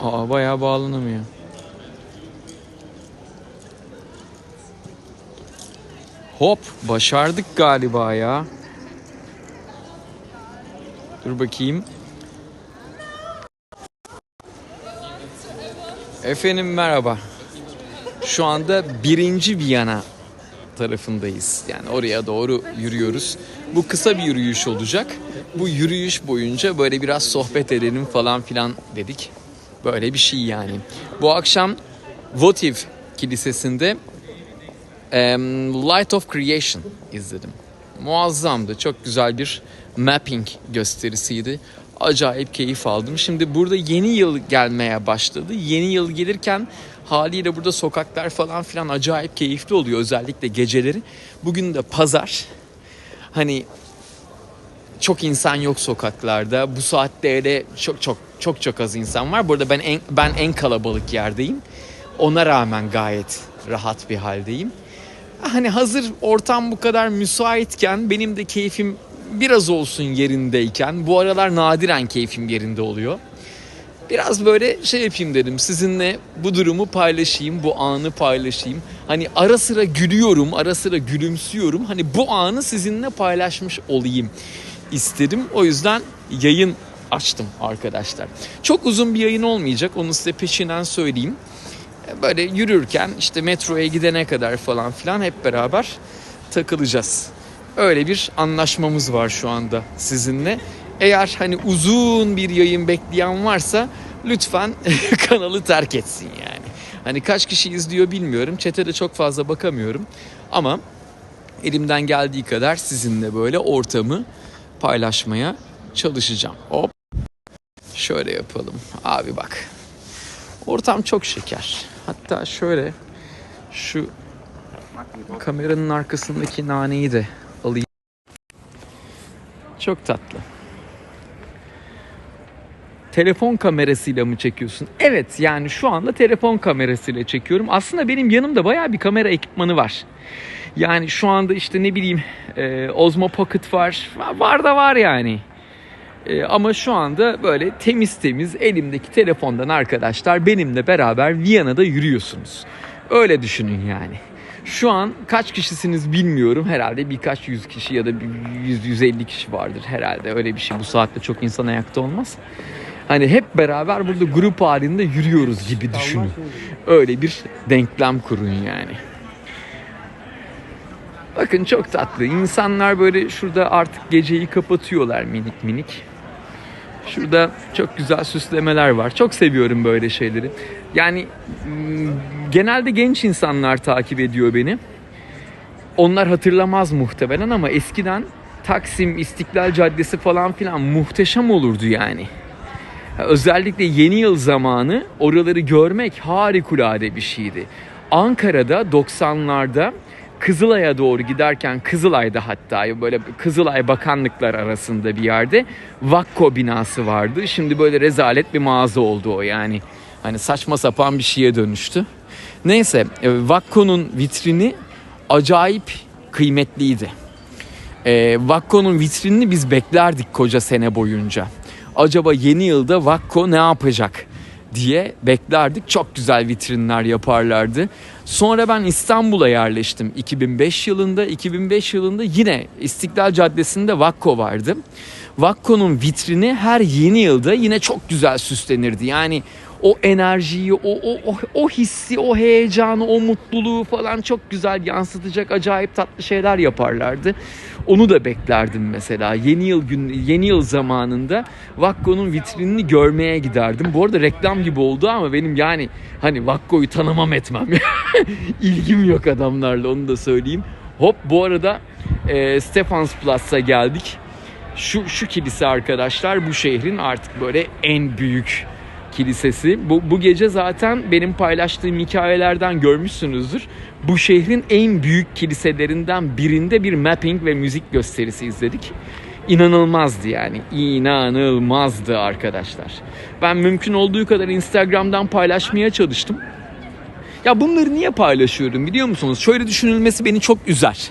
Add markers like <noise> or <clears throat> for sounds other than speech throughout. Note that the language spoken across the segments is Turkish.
Aa bayağı bağlanamıyor. Hop başardık galiba ya. Dur bakayım. Efendim merhaba. Şu anda birinci Viyana tarafındayız. Yani oraya doğru yürüyoruz. Bu kısa bir yürüyüş olacak. Bu yürüyüş boyunca böyle biraz sohbet edelim falan filan dedik. Böyle bir şey yani. Bu akşam Votive Kilisesi'nde em, Light of Creation izledim. Muazzamdı. Çok güzel bir mapping gösterisiydi. Acayip keyif aldım. Şimdi burada yeni yıl gelmeye başladı. Yeni yıl gelirken haliyle burada sokaklar falan filan acayip keyifli oluyor. Özellikle geceleri. Bugün de pazar. Hani çok insan yok sokaklarda. Bu saatte de çok çok çok çok az insan var. Burada ben en, ben en kalabalık yerdeyim. Ona rağmen gayet rahat bir haldeyim. Hani hazır ortam bu kadar müsaitken benim de keyfim biraz olsun yerindeyken bu aralar nadiren keyfim yerinde oluyor. Biraz böyle şey yapayım dedim sizinle bu durumu paylaşayım, bu anı paylaşayım. Hani ara sıra gülüyorum, ara sıra gülümsüyorum. Hani bu anı sizinle paylaşmış olayım istedim. O yüzden yayın açtım arkadaşlar. Çok uzun bir yayın olmayacak onu size peşinden söyleyeyim. Böyle yürürken işte metroya gidene kadar falan filan hep beraber takılacağız. Öyle bir anlaşmamız var şu anda sizinle. Eğer hani uzun bir yayın bekleyen varsa lütfen <laughs> kanalı terk etsin yani. Hani kaç kişi izliyor bilmiyorum. Çete de çok fazla bakamıyorum. Ama elimden geldiği kadar sizinle böyle ortamı paylaşmaya çalışacağım. Hop. Şöyle yapalım. Abi bak. Ortam çok şeker. Hatta şöyle şu kameranın arkasındaki naneyi de alayım. Çok tatlı. Telefon kamerasıyla mı çekiyorsun? Evet yani şu anda telefon kamerasıyla çekiyorum. Aslında benim yanımda bayağı bir kamera ekipmanı var. Yani şu anda işte ne bileyim e, Osmo Pocket var. Var da var yani. E, ama şu anda böyle temiz temiz elimdeki telefondan arkadaşlar benimle beraber Viyana'da yürüyorsunuz. Öyle düşünün yani. Şu an kaç kişisiniz bilmiyorum. Herhalde birkaç yüz kişi ya da bir yüz, 150 kişi vardır herhalde. Öyle bir şey. Bu saatte çok insan ayakta olmaz. Hani hep beraber burada grup halinde yürüyoruz gibi düşünün. Öyle bir denklem kurun yani. Bakın çok tatlı. İnsanlar böyle şurada artık geceyi kapatıyorlar minik minik. Şurada çok güzel süslemeler var. Çok seviyorum böyle şeyleri. Yani genelde genç insanlar takip ediyor beni. Onlar hatırlamaz muhtemelen ama eskiden Taksim, İstiklal Caddesi falan filan muhteşem olurdu yani. Özellikle yeni yıl zamanı oraları görmek harikulade bir şeydi. Ankara'da 90'larda Kızılay'a doğru giderken Kızılay'da hatta böyle Kızılay bakanlıklar arasında bir yerde Vakko binası vardı. Şimdi böyle rezalet bir mağaza oldu o yani. Hani saçma sapan bir şeye dönüştü. Neyse e, Vakko'nun vitrini acayip kıymetliydi. E, Vakko'nun vitrinini biz beklerdik koca sene boyunca. Acaba yeni yılda Vakko ne yapacak diye beklerdik. Çok güzel vitrinler yaparlardı. Sonra ben İstanbul'a yerleştim 2005 yılında. 2005 yılında yine İstiklal Caddesi'nde Vakko vardı. Vakko'nun vitrini her yeni yılda yine çok güzel süslenirdi. Yani o enerjiyi, o, o, o, o hissi, o heyecanı, o mutluluğu falan çok güzel yansıtacak acayip tatlı şeyler yaparlardı. Onu da beklerdim mesela. Yeni yıl gün yeni yıl zamanında Vakko'nun vitrinini görmeye giderdim. Bu arada reklam gibi oldu ama benim yani hani Vakko'yu tanımam etmem. <laughs> İlgim yok adamlarla onu da söyleyeyim. Hop bu arada e, Stefansplas'a geldik. Şu şu kilise arkadaşlar bu şehrin artık böyle en büyük kilisesi. Bu, bu gece zaten benim paylaştığım hikayelerden görmüşsünüzdür. Bu şehrin en büyük kiliselerinden birinde bir mapping ve müzik gösterisi izledik. İnanılmazdı yani. İnanılmazdı arkadaşlar. Ben mümkün olduğu kadar Instagram'dan paylaşmaya çalıştım. Ya bunları niye paylaşıyorum biliyor musunuz? Şöyle düşünülmesi beni çok üzer.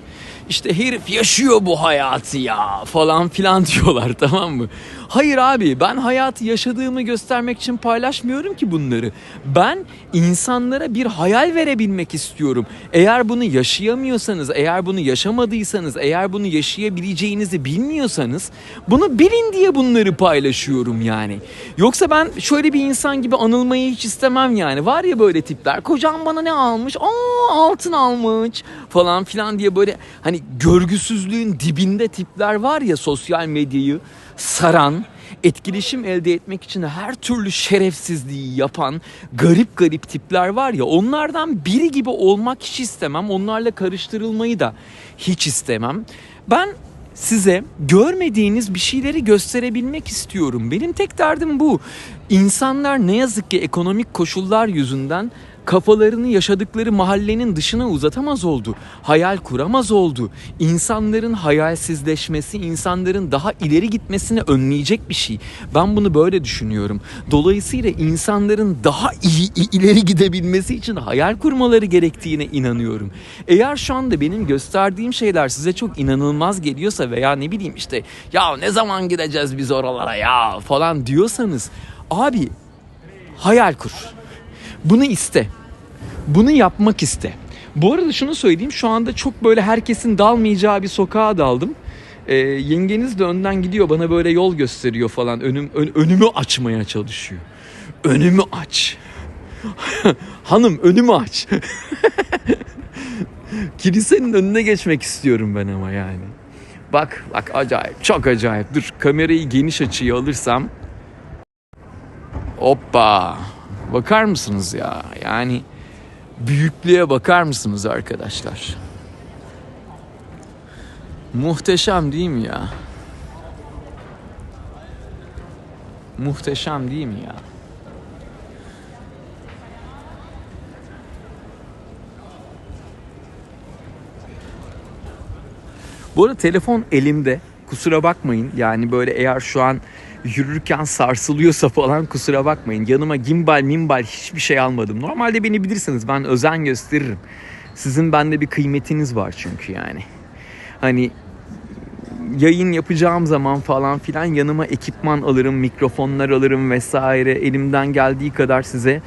İşte herif yaşıyor bu hayatı ya falan filan <laughs> diyorlar tamam mı? Hayır abi ben hayatı yaşadığımı göstermek için paylaşmıyorum ki bunları. Ben insanlara bir hayal verebilmek istiyorum. Eğer bunu yaşayamıyorsanız, eğer bunu yaşamadıysanız, eğer bunu yaşayabileceğinizi bilmiyorsanız bunu bilin diye bunları paylaşıyorum yani. Yoksa ben şöyle bir insan gibi anılmayı hiç istemem yani. Var ya böyle tipler. Kocam bana ne almış? Aa altın almış falan filan diye böyle hani görgüsüzlüğün dibinde tipler var ya sosyal medyayı saran, etkileşim elde etmek için her türlü şerefsizliği yapan garip garip tipler var ya onlardan biri gibi olmak hiç istemem. Onlarla karıştırılmayı da hiç istemem. Ben size görmediğiniz bir şeyleri gösterebilmek istiyorum. Benim tek derdim bu. İnsanlar ne yazık ki ekonomik koşullar yüzünden kafalarını yaşadıkları mahallenin dışına uzatamaz oldu. Hayal kuramaz oldu. İnsanların hayalsizleşmesi, insanların daha ileri gitmesini önleyecek bir şey. Ben bunu böyle düşünüyorum. Dolayısıyla insanların daha iyi ileri gidebilmesi için hayal kurmaları gerektiğine inanıyorum. Eğer şu anda benim gösterdiğim şeyler size çok inanılmaz geliyorsa veya ne bileyim işte ya ne zaman gideceğiz biz oralara ya falan diyorsanız abi hayal kur. Bunu iste. Bunu yapmak iste. Bu arada şunu söyleyeyim şu anda çok böyle herkesin dalmayacağı bir sokağa daldım. Ee, yengeniz de önden gidiyor bana böyle yol gösteriyor falan önüm ön- önümü açmaya çalışıyor. Önümü aç. <laughs> Hanım önümü aç. <laughs> Kilisenin önüne geçmek istiyorum ben ama yani. Bak bak acayip çok acayip. Dur kamerayı geniş açıya alırsam. Hoppa. Bakar mısınız ya? Yani büyüklüğe bakar mısınız arkadaşlar? Muhteşem değil mi ya? Muhteşem değil mi ya? Bu arada telefon elimde. Kusura bakmayın. Yani böyle eğer şu an yürürken sarsılıyorsa falan kusura bakmayın. Yanıma gimbal mimbal hiçbir şey almadım. Normalde beni bilirsiniz ben özen gösteririm. Sizin bende bir kıymetiniz var çünkü yani. Hani yayın yapacağım zaman falan filan yanıma ekipman alırım, mikrofonlar alırım vesaire. Elimden geldiği kadar size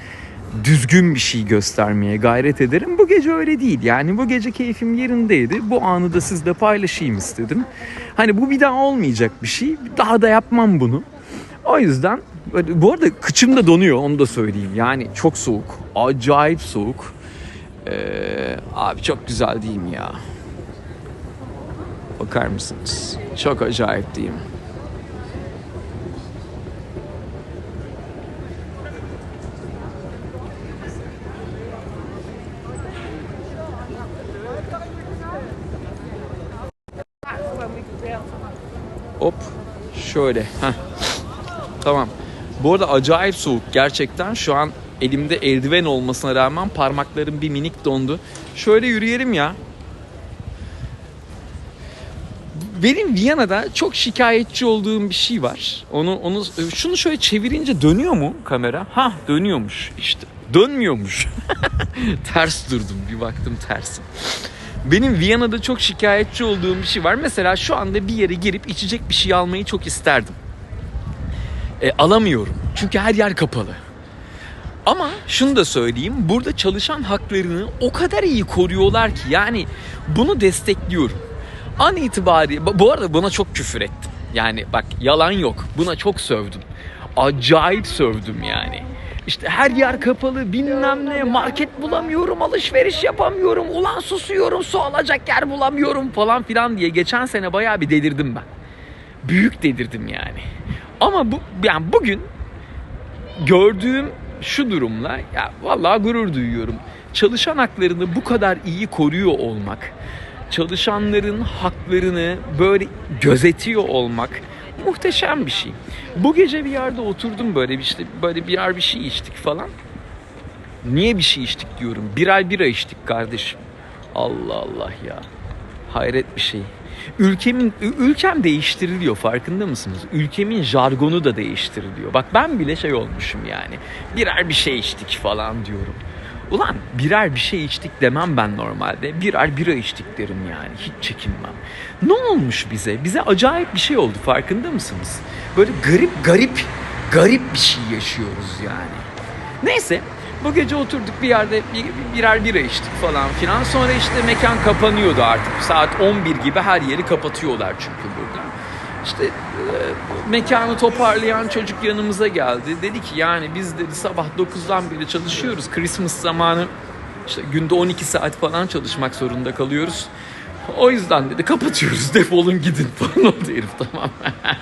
düzgün bir şey göstermeye gayret ederim. Bu gece öyle değil. Yani bu gece keyfim yerindeydi. Bu anı da sizle paylaşayım istedim. Hani bu bir daha olmayacak bir şey. Daha da yapmam bunu. O yüzden bu arada kıçım da donuyor onu da söyleyeyim. Yani çok soğuk. Acayip soğuk. Ee, abi çok güzel değil mi ya? Bakar mısınız? Çok acayip değil mi? Hop şöyle. Tamam. Bu arada acayip soğuk gerçekten. Şu an elimde eldiven olmasına rağmen parmaklarım bir minik dondu. Şöyle yürüyelim ya. Benim Viyana'da çok şikayetçi olduğum bir şey var. Onu onu şunu şöyle çevirince dönüyor mu kamera? Ha dönüyormuş işte. Dönmüyormuş. <laughs> ters durdum bir baktım tersim. Benim Viyana'da çok şikayetçi olduğum bir şey var. Mesela şu anda bir yere girip içecek bir şey almayı çok isterdim. E, alamıyorum. Çünkü her yer kapalı. Ama şunu da söyleyeyim. Burada çalışan haklarını o kadar iyi koruyorlar ki. Yani bunu destekliyorum. An itibariyle bu arada buna çok küfür ettim. Yani bak yalan yok. Buna çok sövdüm. Acayip sövdüm yani. İşte her yer kapalı bilmem ne market bulamıyorum alışveriş yapamıyorum ulan susuyorum su alacak yer bulamıyorum falan filan diye geçen sene bayağı bir delirdim ben. Büyük delirdim yani. Ama bu yani bugün gördüğüm şu durumla ya vallahi gurur duyuyorum. Çalışan haklarını bu kadar iyi koruyor olmak, çalışanların haklarını böyle gözetiyor olmak muhteşem bir şey. Bu gece bir yerde oturdum böyle bir işte böyle bir yer bir şey içtik falan. Niye bir şey içtik diyorum. Bir ay bira içtik kardeşim. Allah Allah ya. Hayret bir şey. Ülkemin ülkem değiştiriliyor farkında mısınız? Ülkemin jargonu da değiştiriliyor. Bak ben bile şey olmuşum yani. Birer bir şey içtik falan diyorum. Ulan birer bir şey içtik demem ben normalde. Birer bira içtik derim yani. Hiç çekinmem. Ne olmuş bize? Bize acayip bir şey oldu farkında mısınız? Böyle garip garip garip bir şey yaşıyoruz yani. Neyse bu gece oturduk bir yerde bir- birer bira içtik falan filan. Sonra işte mekan kapanıyordu artık. Saat 11 gibi her yeri kapatıyorlar çünkü burada. İşte e, mekanı toparlayan çocuk yanımıza geldi. Dedi ki yani biz dedi sabah 9'dan beri çalışıyoruz. Christmas zamanı işte günde 12 saat falan çalışmak zorunda kalıyoruz. O yüzden dedi kapatıyoruz <laughs> defolun gidin falan oldu herif tamam.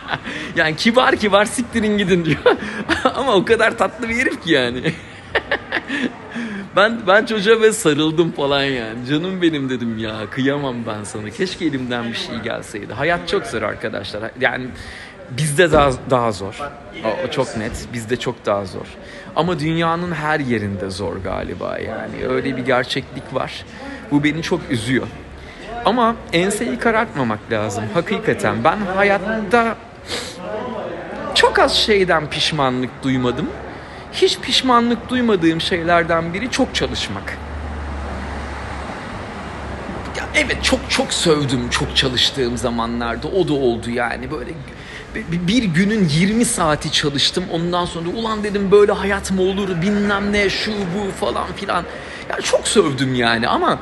<laughs> yani kibar kibar siktirin gidin diyor. <laughs> Ama o kadar tatlı bir herif ki yani. Ben ben çocuğa böyle sarıldım falan yani. Canım benim dedim ya kıyamam ben sana. Keşke elimden bir şey gelseydi. Hayat çok zor arkadaşlar. Yani bizde daha daha zor. O, o çok net. Bizde çok daha zor. Ama dünyanın her yerinde zor galiba yani. Öyle bir gerçeklik var. Bu beni çok üzüyor. Ama enseyi karartmamak lazım. Hakikaten ben hayatta çok az şeyden pişmanlık duymadım. Hiç pişmanlık duymadığım şeylerden biri çok çalışmak. Ya evet çok çok sövdüm çok çalıştığım zamanlarda o da oldu yani böyle bir- günün 20 saati çalıştım ondan sonra ulan dedim böyle hayat mı olur bilmem ne şu bu falan filan. Ya çok sövdüm yani ama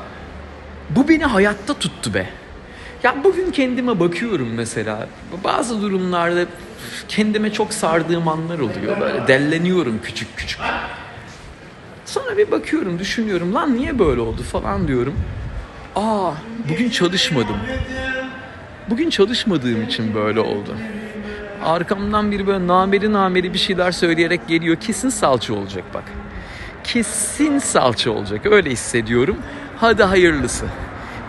bu beni hayatta tuttu be. Ya bugün kendime bakıyorum mesela. Bazı durumlarda kendime çok sardığım anlar oluyor. Böyle delleniyorum küçük küçük. Sonra bir bakıyorum, düşünüyorum. Lan niye böyle oldu falan diyorum. Aa, bugün çalışmadım. Bugün çalışmadığım için böyle oldu. Arkamdan biri böyle nameri nameri bir şeyler söyleyerek geliyor. Kesin salça olacak bak. Kesin salça olacak. Öyle hissediyorum. Hadi hayırlısı.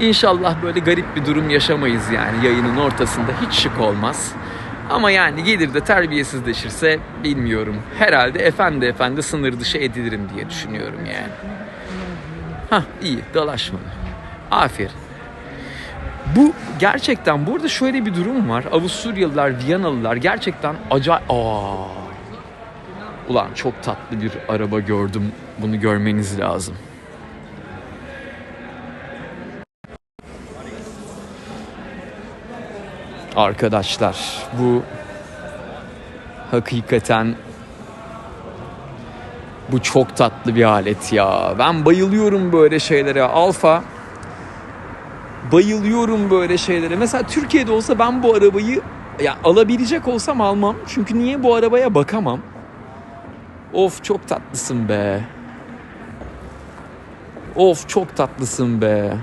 İnşallah böyle garip bir durum yaşamayız yani yayının ortasında hiç şık olmaz. Ama yani gelir de terbiyesizleşirse bilmiyorum. Herhalde efendi efendi sınır dışı edilirim diye düşünüyorum yani. Hah iyi dalaşmadı. Aferin. Bu gerçekten burada şöyle bir durum var. Avusturyalılar, Viyanalılar gerçekten acayip... Aa. Ulan çok tatlı bir araba gördüm. Bunu görmeniz lazım. Arkadaşlar bu hakikaten bu çok tatlı bir alet ya. Ben bayılıyorum böyle şeylere. Alfa bayılıyorum böyle şeylere. Mesela Türkiye'de olsa ben bu arabayı ya alabilecek olsam almam. Çünkü niye bu arabaya bakamam? Of çok tatlısın be. Of çok tatlısın be.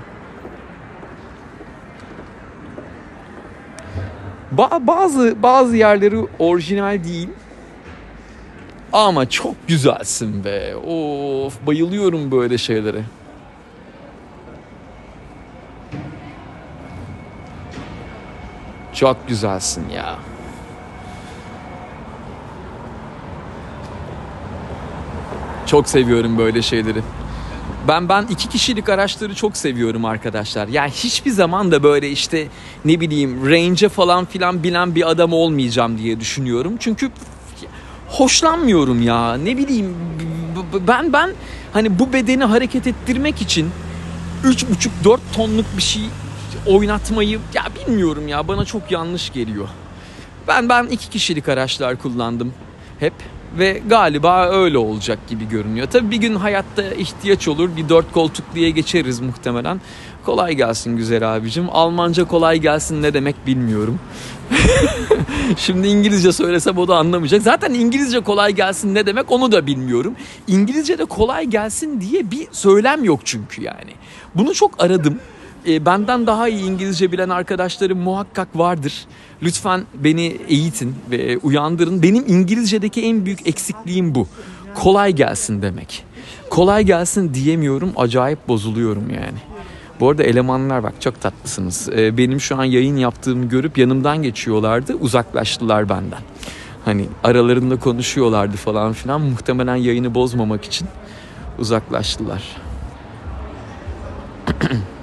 Ba- bazı bazı yerleri orijinal değil. Ama çok güzelsin be. Of bayılıyorum böyle şeylere. Çok güzelsin ya. Çok seviyorum böyle şeyleri. Ben ben iki kişilik araçları çok seviyorum arkadaşlar. Yani hiçbir zaman da böyle işte ne bileyim range falan filan bilen bir adam olmayacağım diye düşünüyorum. Çünkü hoşlanmıyorum ya. Ne bileyim ben ben hani bu bedeni hareket ettirmek için 3,5-4 tonluk bir şey oynatmayı ya bilmiyorum ya bana çok yanlış geliyor. Ben ben iki kişilik araçlar kullandım hep ve galiba öyle olacak gibi görünüyor. Tabii bir gün hayatta ihtiyaç olur bir dört koltukluya geçeriz muhtemelen. Kolay gelsin güzel abicim. Almanca kolay gelsin ne demek bilmiyorum. <laughs> Şimdi İngilizce söylesem o da anlamayacak. Zaten İngilizce kolay gelsin ne demek onu da bilmiyorum. İngilizce'de kolay gelsin diye bir söylem yok çünkü yani. Bunu çok aradım. E, benden daha iyi İngilizce bilen arkadaşlarım muhakkak vardır. Lütfen beni eğitin ve uyandırın. Benim İngilizce'deki en büyük eksikliğim bu. Kolay gelsin demek. Kolay gelsin diyemiyorum. Acayip bozuluyorum yani. Bu arada elemanlar bak çok tatlısınız. E, benim şu an yayın yaptığımı görüp yanımdan geçiyorlardı. Uzaklaştılar benden. Hani aralarında konuşuyorlardı falan filan. Muhtemelen yayını bozmamak için uzaklaştılar. <clears throat>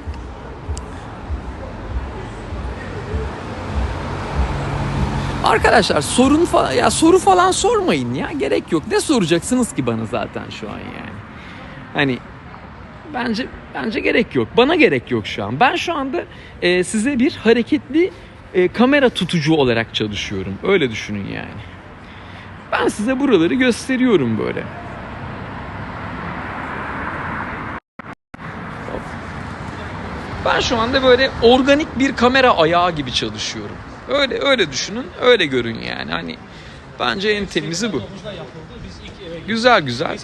Arkadaşlar sorun falan ya soru falan sormayın ya gerek yok. Ne soracaksınız ki bana zaten şu an yani. Hani bence bence gerek yok. Bana gerek yok şu an. Ben şu anda e, size bir hareketli e, kamera tutucu olarak çalışıyorum. Öyle düşünün yani. Ben size buraları gösteriyorum böyle. Ben şu anda böyle organik bir kamera ayağı gibi çalışıyorum. Öyle öyle düşünün, öyle görün yani. Hani bence en temizi bu. Güzel güzel,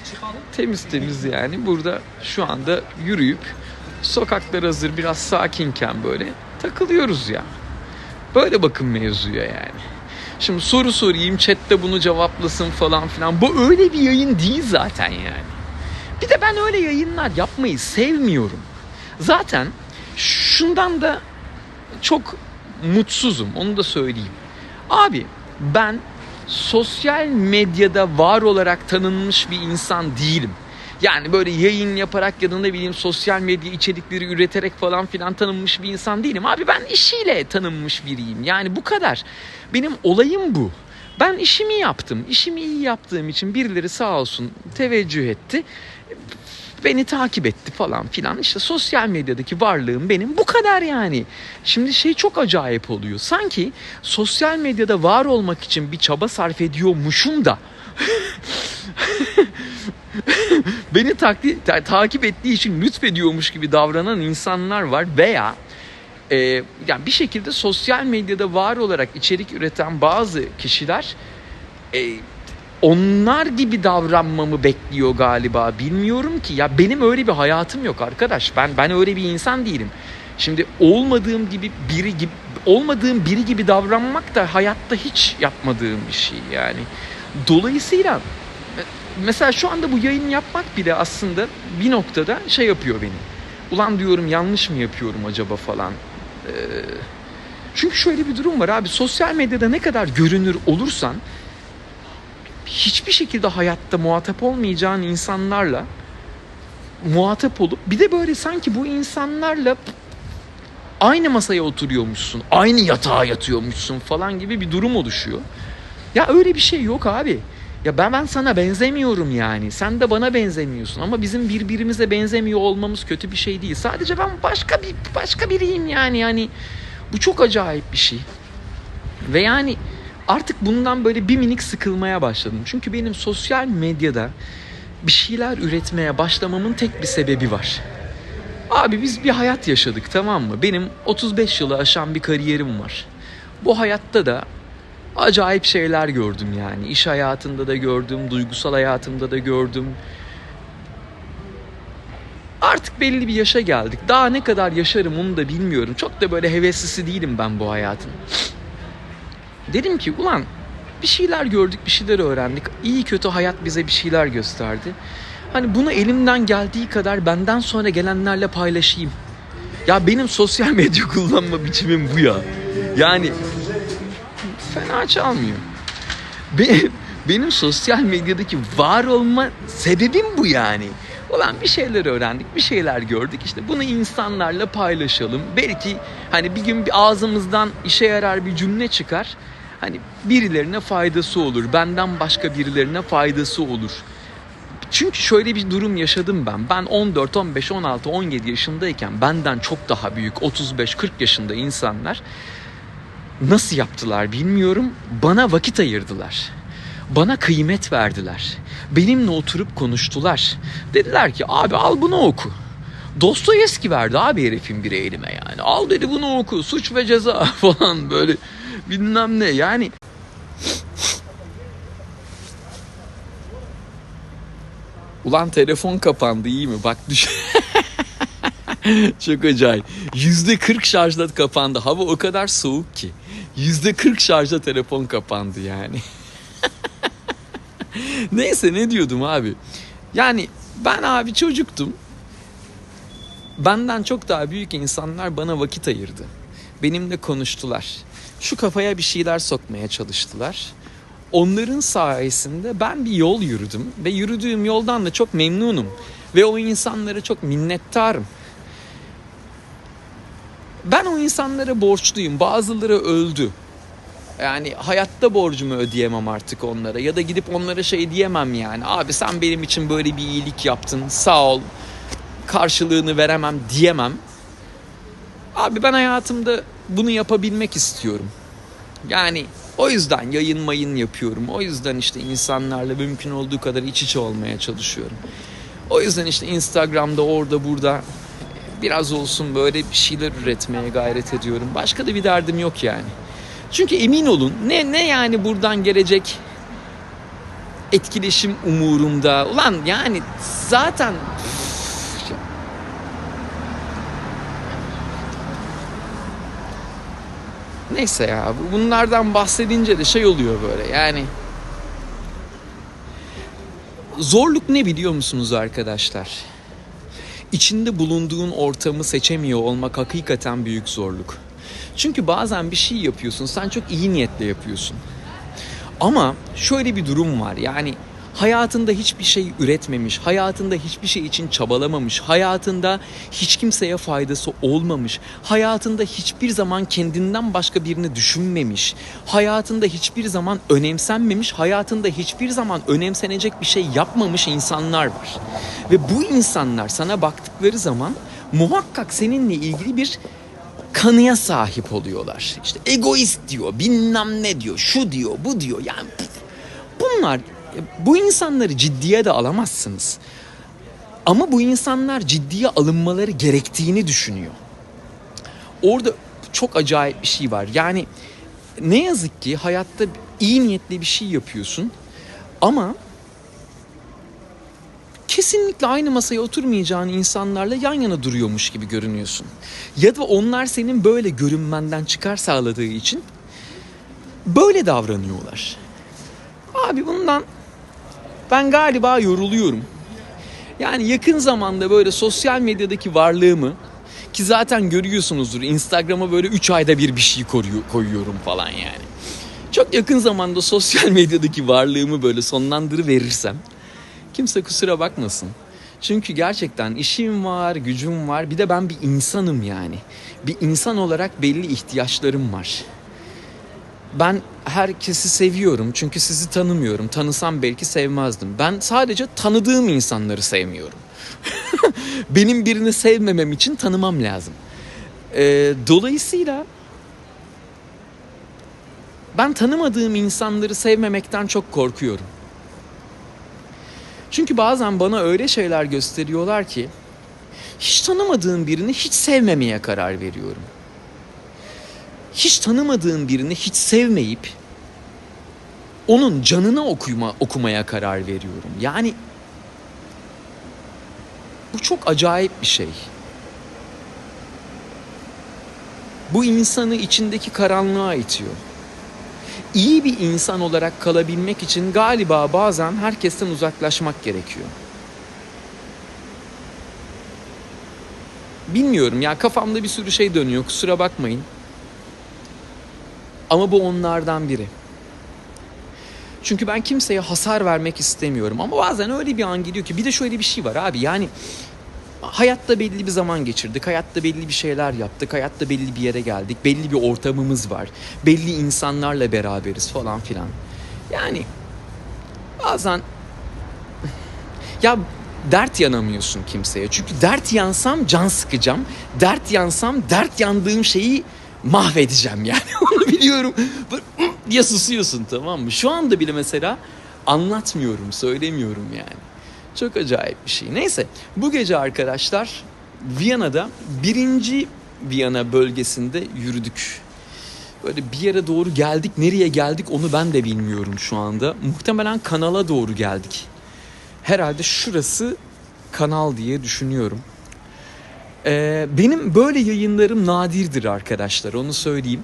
temiz temiz yani. Burada şu anda yürüyüp sokaklar hazır biraz sakinken böyle takılıyoruz ya. Böyle bakın mevzuya yani. Şimdi soru sorayım chatte bunu cevaplasın falan filan. Bu öyle bir yayın değil zaten yani. Bir de ben öyle yayınlar yapmayı sevmiyorum. Zaten şundan da çok mutsuzum onu da söyleyeyim. Abi ben sosyal medyada var olarak tanınmış bir insan değilim. Yani böyle yayın yaparak ya da ne bileyim sosyal medya içerikleri üreterek falan filan tanınmış bir insan değilim. Abi ben işiyle tanınmış biriyim. Yani bu kadar. Benim olayım bu. Ben işimi yaptım. İşimi iyi yaptığım için birileri sağ olsun teveccüh etti. Beni takip etti falan filan. İşte sosyal medyadaki varlığım benim bu kadar yani. Şimdi şey çok acayip oluyor. Sanki sosyal medyada var olmak için bir çaba sarf ediyormuşum da <laughs> beni takdi, ta- takip ettiği için lütfediyormuş gibi davranan insanlar var veya e, yani bir şekilde sosyal medyada var olarak içerik üreten bazı kişiler e, onlar gibi davranmamı bekliyor galiba. Bilmiyorum ki. Ya benim öyle bir hayatım yok arkadaş. Ben ben öyle bir insan değilim. Şimdi olmadığım gibi biri gibi olmadığım biri gibi davranmak da hayatta hiç yapmadığım bir şey yani. Dolayısıyla mesela şu anda bu yayın yapmak bile aslında bir noktada şey yapıyor beni. Ulan diyorum yanlış mı yapıyorum acaba falan. Ee, çünkü şöyle bir durum var abi. Sosyal medyada ne kadar görünür olursan hiçbir şekilde hayatta muhatap olmayacağın insanlarla muhatap olup bir de böyle sanki bu insanlarla aynı masaya oturuyormuşsun, aynı yatağa yatıyormuşsun falan gibi bir durum oluşuyor. Ya öyle bir şey yok abi. Ya ben ben sana benzemiyorum yani. Sen de bana benzemiyorsun ama bizim birbirimize benzemiyor olmamız kötü bir şey değil. Sadece ben başka bir başka biriyim yani. Yani bu çok acayip bir şey. Ve yani artık bundan böyle bir minik sıkılmaya başladım. Çünkü benim sosyal medyada bir şeyler üretmeye başlamamın tek bir sebebi var. Abi biz bir hayat yaşadık tamam mı? Benim 35 yılı aşan bir kariyerim var. Bu hayatta da acayip şeyler gördüm yani. İş hayatında da gördüm, duygusal hayatımda da gördüm. Artık belli bir yaşa geldik. Daha ne kadar yaşarım onu da bilmiyorum. Çok da böyle heveslisi değilim ben bu hayatın. Dedim ki ulan bir şeyler gördük, bir şeyler öğrendik. İyi kötü hayat bize bir şeyler gösterdi. Hani bunu elimden geldiği kadar benden sonra gelenlerle paylaşayım. Ya benim sosyal <laughs> medya kullanma biçimim bu ya. Yani fena çalmıyor. Benim, benim sosyal medyadaki var olma sebebim bu yani. Ulan bir şeyler öğrendik, bir şeyler gördük. İşte bunu insanlarla paylaşalım. Belki hani bir gün bir ağzımızdan işe yarar bir cümle çıkar. Hani birilerine faydası olur. Benden başka birilerine faydası olur. Çünkü şöyle bir durum yaşadım ben. Ben 14, 15, 16, 17 yaşındayken benden çok daha büyük 35, 40 yaşında insanlar nasıl yaptılar bilmiyorum. Bana vakit ayırdılar. Bana kıymet verdiler. Benimle oturup konuştular. Dediler ki abi al bunu oku. Dostoyevski verdi abi herifin bir elime yani. Al dedi bunu oku. Suç ve ceza <laughs> falan böyle bilmem ne. Yani Ulan telefon kapandı iyi mi? Bak düş. <laughs> Çok acayip. Yüzde 40 şarjda kapandı. Hava o kadar soğuk ki. Yüzde 40 şarjda telefon kapandı yani. <laughs> Neyse ne diyordum abi. Yani ben abi çocuktum. Benden çok daha büyük insanlar bana vakit ayırdı. Benimle konuştular. Şu kafaya bir şeyler sokmaya çalıştılar. Onların sayesinde ben bir yol yürüdüm ve yürüdüğüm yoldan da çok memnunum ve o insanlara çok minnettarım. Ben o insanlara borçluyum. Bazıları öldü. Yani hayatta borcumu ödeyemem artık onlara ya da gidip onlara şey diyemem yani. Abi sen benim için böyle bir iyilik yaptın. Sağ ol. karşılığını veremem diyemem. Abi ben hayatımda bunu yapabilmek istiyorum. Yani o yüzden yayın mayın yapıyorum. O yüzden işte insanlarla mümkün olduğu kadar iç içe olmaya çalışıyorum. O yüzden işte Instagram'da orada burada biraz olsun böyle bir şeyler üretmeye gayret ediyorum. Başka da bir derdim yok yani. Çünkü emin olun ne ne yani buradan gelecek etkileşim umurumda. Ulan yani zaten Neyse ya bunlardan bahsedince de şey oluyor böyle yani Zorluk ne biliyor musunuz arkadaşlar? İçinde bulunduğun ortamı seçemiyor olmak hakikaten büyük zorluk. Çünkü bazen bir şey yapıyorsun, sen çok iyi niyetle yapıyorsun. Ama şöyle bir durum var. Yani hayatında hiçbir şey üretmemiş, hayatında hiçbir şey için çabalamamış, hayatında hiç kimseye faydası olmamış, hayatında hiçbir zaman kendinden başka birini düşünmemiş, hayatında hiçbir zaman önemsenmemiş, hayatında hiçbir zaman önemsenecek bir şey yapmamış insanlar var. Ve bu insanlar sana baktıkları zaman muhakkak seninle ilgili bir kanıya sahip oluyorlar. İşte egoist diyor, bilmem ne diyor, şu diyor, bu diyor. Yani bunlar bu insanları ciddiye de alamazsınız. Ama bu insanlar ciddiye alınmaları gerektiğini düşünüyor. Orada çok acayip bir şey var. Yani ne yazık ki hayatta iyi niyetli bir şey yapıyorsun ama kesinlikle aynı masaya oturmayacağın insanlarla yan yana duruyormuş gibi görünüyorsun. Ya da onlar senin böyle görünmenden çıkar sağladığı için böyle davranıyorlar. Abi bundan ben galiba yoruluyorum. Yani yakın zamanda böyle sosyal medyadaki varlığımı ki zaten görüyorsunuzdur Instagram'a böyle 3 ayda bir bir şey koyuyorum falan yani. Çok yakın zamanda sosyal medyadaki varlığımı böyle sonlandırıverirsem kimse kusura bakmasın. Çünkü gerçekten işim var, gücüm var. Bir de ben bir insanım yani. Bir insan olarak belli ihtiyaçlarım var. Ben herkesi seviyorum çünkü sizi tanımıyorum. Tanısam belki sevmezdim. Ben sadece tanıdığım insanları sevmiyorum. <laughs> Benim birini sevmemem için tanımam lazım. Ee, dolayısıyla ben tanımadığım insanları sevmemekten çok korkuyorum. Çünkü bazen bana öyle şeyler gösteriyorlar ki hiç tanımadığım birini hiç sevmemeye karar veriyorum. Hiç tanımadığım birini hiç sevmeyip onun canını okuma, okumaya karar veriyorum. Yani bu çok acayip bir şey. Bu insanı içindeki karanlığa itiyor. İyi bir insan olarak kalabilmek için galiba bazen herkesten uzaklaşmak gerekiyor. Bilmiyorum ya kafamda bir sürü şey dönüyor kusura bakmayın. Ama bu onlardan biri. Çünkü ben kimseye hasar vermek istemiyorum. Ama bazen öyle bir an geliyor ki bir de şöyle bir şey var abi yani hayatta belli bir zaman geçirdik. Hayatta belli bir şeyler yaptık. Hayatta belli bir yere geldik. Belli bir ortamımız var. Belli insanlarla beraberiz falan filan. Yani bazen ya dert yanamıyorsun kimseye. Çünkü dert yansam can sıkacağım. Dert yansam dert yandığım şeyi mahvedeceğim yani. <laughs> Onu biliyorum. Böyle diye susuyorsun tamam mı? Şu anda bile mesela anlatmıyorum, söylemiyorum yani. Çok acayip bir şey. Neyse bu gece arkadaşlar Viyana'da birinci Viyana bölgesinde yürüdük. Böyle bir yere doğru geldik. Nereye geldik onu ben de bilmiyorum şu anda. Muhtemelen kanala doğru geldik. Herhalde şurası kanal diye düşünüyorum. Ee, benim böyle yayınlarım nadirdir arkadaşlar onu söyleyeyim.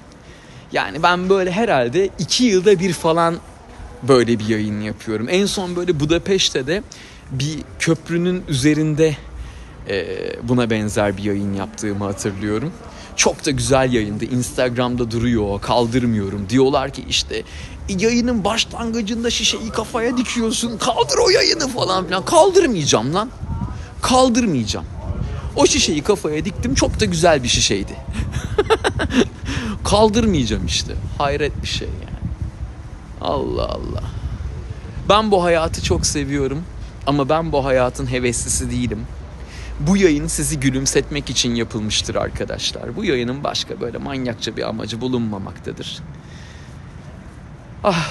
Yani ben böyle herhalde iki yılda bir falan böyle bir yayın yapıyorum. En son böyle Budapeşte de bir köprünün üzerinde e, buna benzer bir yayın yaptığımı hatırlıyorum. Çok da güzel yayındı. Instagram'da duruyor, kaldırmıyorum. Diyorlar ki işte yayının başlangıcında şişeyi kafaya dikiyorsun. Kaldır o yayını falan filan. Kaldırmayacağım lan. Kaldırmayacağım. O şişeyi kafaya diktim. Çok da güzel bir şişeydi. <laughs> Kaldırmayacağım işte. Hayret bir şey yani. Allah Allah. Ben bu hayatı çok seviyorum. Ama ben bu hayatın heveslisi değilim. bu yayın sizi gülümsetmek için yapılmıştır arkadaşlar. Bu yayının başka böyle manyakça bir amacı bulunmamaktadır. Ah.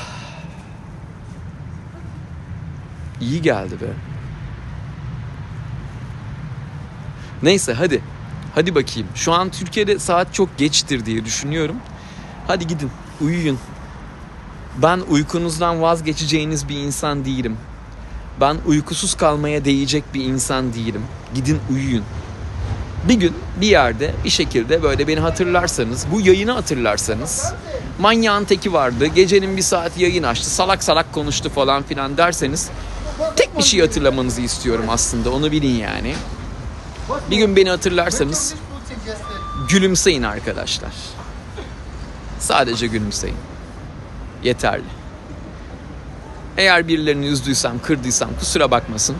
İyi geldi be. Neyse hadi. Hadi bakayım. Şu an Türkiye'de saat çok geçtir diye düşünüyorum. Hadi gidin uyuyun. Ben uykunuzdan vazgeçeceğiniz bir insan değilim. Ben uykusuz kalmaya değecek bir insan değilim. Gidin uyuyun. Bir gün bir yerde bir şekilde böyle beni hatırlarsanız, bu yayını hatırlarsanız manyağın teki vardı, gecenin bir saat yayın açtı, salak salak konuştu falan filan derseniz tek bir şey hatırlamanızı istiyorum aslında onu bilin yani. Bir gün beni hatırlarsanız gülümseyin arkadaşlar. Sadece gülümseyin. Yeterli. Eğer birilerini üzdüysem, kırdıysam kusura bakmasın.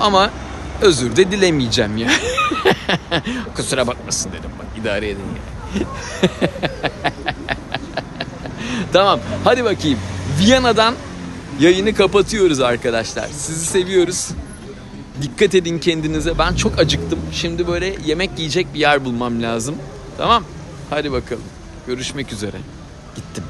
Ama özür de dilemeyeceğim ya. <laughs> kusura bakmasın dedim bak idare edin ya. <laughs> tamam hadi bakayım. Viyana'dan yayını kapatıyoruz arkadaşlar. Sizi seviyoruz. Dikkat edin kendinize. Ben çok acıktım. Şimdi böyle yemek yiyecek bir yer bulmam lazım. Tamam? Hadi bakalım. Görüşmek üzere. Gittim.